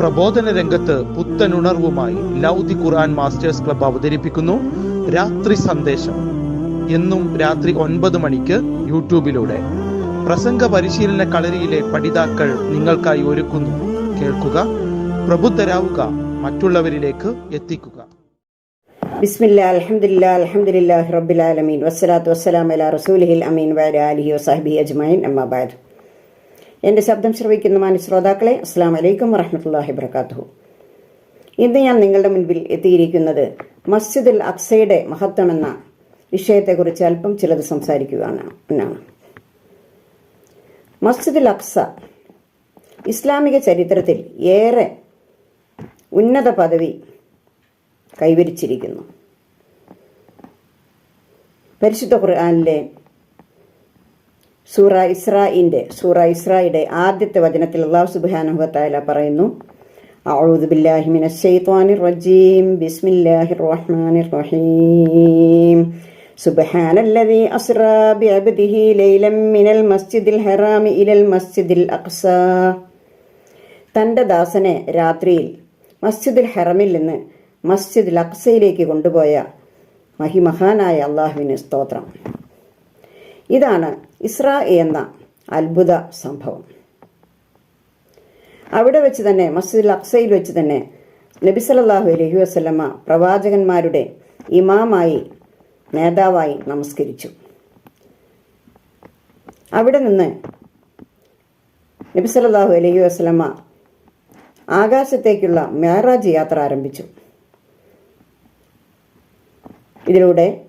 പ്രബോധന രംഗത്ത് പുത്തനുണർവുമായി ലൗദി ഖുർആൻ masters club അവതരിപ്പിക്കുന്നു. രാത്രി സന്ദേശം. എന്നും രാത്രി ഒൻപത് മണിക്ക് യൂട്യൂബിലൂടെ. പ്രസംഗ പരിശീലന കളരിയിലെ പഠിതാക്കൾ നിങ്ങൾക്കായി ഒരുക്കുന്നു. കേൾക്കുക പ്രബുദ്ധരാവുക മറ്റുള്ളവരിലേക്ക് എത്തിക്കുക. ബിസ്മില്ല അലഹമില്ല റബ്ബിലാലമീൻ വസ്സലാത്തു വസ്സലാം അല റസൂലിഹിൽ അമീൻ വാല അലിഹി വസാഹിബി അജ്മൈൻ അമ്മാബാദ് എന്റെ ശബ്ദം ശ്രവിക്കുന്ന മാന്യ ശ്രോതാക്കളെ അസ്സാം വലൈക്കും വറഹമത്തല്ലാഹി വർക്കാത്തു ഇന്ന് ഞാൻ നിങ്ങളുടെ മുൻപിൽ എത്തിയിരിക്കുന്നത് മസ്ജിദുൽ അക്സയുടെ മഹത്വമെന്ന വിഷയത്തെക്കുറിച്ച് അല്പം ചിലത് സംസാരിക്കുകയാണ്. എന്നാണ്. മസ്ജിദുൽ അക്സ ഇസ്ലാമിക ചരിത്രത്തിൽ ഏറെ ഉന്നത പദവി കൈവരിച്ചിരിക്കുന്നു. പരിശുദ്ധ ഖുർആാനിലെ സൂറ ഇസ്രായിൻ്റെ സൂറ ഇസ്രായുടെ ആദ്യത്തെ വചനത്തിൽ അള്ളാഹു സുബാനുഹത്തായ പറയുന്നു أعوذ بالله من الشيطان الرجيم بسم الله الرحمن الرحيم سبحان الذي أسرى بعبده ليلا من المسجد الحرام إلى المسجد الأقصى തൻ്റെ ദാസനെ രാത്രിയിൽ മസ്ജിദുൽ ഹറമിൽ നിന്ന് മസ്ജിദുൽ അക്സയിലേക്ക് കൊണ്ടുപോയ മഹിമഹാനായ അള്ളാഹുവിന് സ്തോത്രം ഇതാണ് ഇസ്ര എന്ന അത്ഭുത സംഭവം. അവിടെ വെച്ച് തന്നെ മസ്ജിദ് അക്സയിൽ വെച്ച് തന്നെ നബി സല്ലല്ലാഹു അലഹി വസല്ലമ പ്രവാചകന്മാരുടെ ഇമാമായി നേതാവായി നമസ്കരിച്ചു. അവിടെ നിന്ന് നബി സല്ലല്ലാഹു അലഹി വസല്ലമ ആകാശത്തേക്കുള്ള മേറാജ് യാത്ര ആരംഭിച്ചു. ഇതിലൂടെ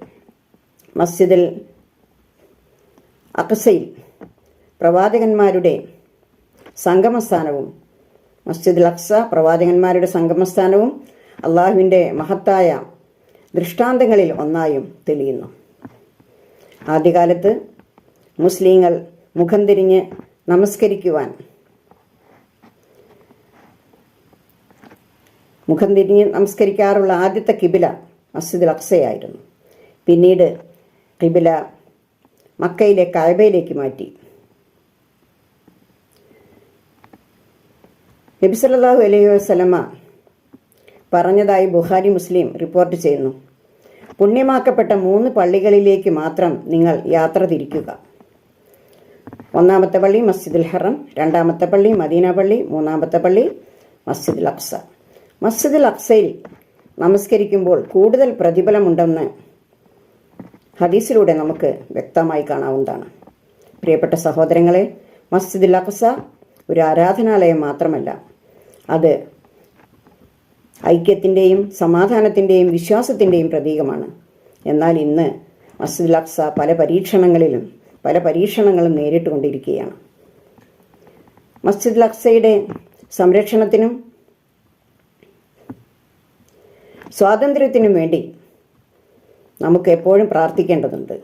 മസ്ജിദിൽ അക്സയിൽ പ്രവാചകന്മാരുടെ സംഗമസ്ഥാനവും മസ്ജിദ് അക്സ പ്രവാചകന്മാരുടെ സംഗമസ്ഥാനവും അള്ളാഹുവിന്റെ മഹത്തായ ദൃഷ്ടാന്തങ്ങളിൽ ഒന്നായും തെളിയുന്നു. ആദ്യകാലത്ത് മുസ്ലിങ്ങൾ മുഖം തിരിഞ്ഞ് നമസ്കരിക്കുവാൻ മുഖം തിരിഞ്ഞ് നമസ്കരിക്കാറുള്ള ആദ്യത്തെ കിബില മസ്ജിദ് അക്സയായിരുന്നു. പിന്നീട് കിബില മക്കയിലെ കായബയിലേക്ക് മാറ്റി. നബി സല്ലല്ലാഹു അലൈഹി വസല്ലമ പറഞ്ഞതായി ബുഹാരി മുസ്ലിം റിപ്പോർട്ട് ചെയ്യുന്നു. പുണ്യമാക്കപ്പെട്ട മൂന്ന് പള്ളികളിലേക്ക് മാത്രം നിങ്ങൾ യാത്ര തിരിക്കുക. ഒന്നാമത്തെ പള്ളി മസ്ജിദുൽ ഹറം രണ്ടാമത്തെ പള്ളി മദീന പള്ളി മൂന്നാമത്തെ പള്ളി മസ്ജിദുൽ അക്സ. മസ്ജിദുൽ അക്സയിൽ നമസ്കരിക്കുമ്പോൾ കൂടുതൽ പ്രതിഫലമുണ്ടെന്ന് ഹദീസിലൂടെ നമുക്ക് വ്യക്തമായി കാണാവുന്നതാണ്. പ്രിയപ്പെട്ട സഹോദരങ്ങളെ മസ്ജിദുൽ അഖസ ഒരു ആരാധനാലയം മാത്രമല്ല. അത് ഐക്യത്തിന്റെയും സമാധാനത്തിന്റെയും വിശ്വാസത്തിന്റെയും പ്രതീകമാണ്. എന്നാൽ ഇന്ന് മസ്ജിദുൽ അക്സ പല പരീക്ഷണങ്ങളിലും പല പരീക്ഷണങ്ങളും നേരിട്ടുകൊണ്ടിരിക്കുകയാണ്. മസ്ജിദുൽ അഖസയുടെ സംരക്ഷണത്തിനും സ്വാതന്ത്ര്യത്തിനും വേണ്ടി നമുക്ക് എപ്പോഴും പ്രാർത്ഥിക്കേണ്ടതുണ്ട്.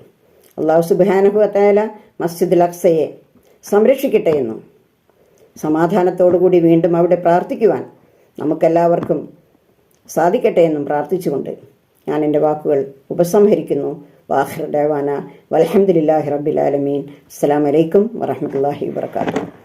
അള്ളാഹു സുബാനഹു അത്തായാല മസ്ജിദുൽ അക്സയെ സംരക്ഷിക്കട്ടെ എന്നും. സമാധാനത്തോടുകൂടി വീണ്ടും അവിടെ പ്രാർത്ഥിക്കുവാൻ നമുക്കെല്ലാവർക്കും സാധിക്കട്ടെ എന്നും പ്രാർത്ഥിച്ചുകൊണ്ട് ഞാൻ എന്റെ വാക്കുകൾ ഉപസംഹരിക്കുന്നു. വാഹിർ ഡേവാന വലഹമുല്ലാഹി റബ്ബിലാലമീൻ അസ്സാം വലൈക്കും വറഹമത്തല്ലാഹി വാത്തു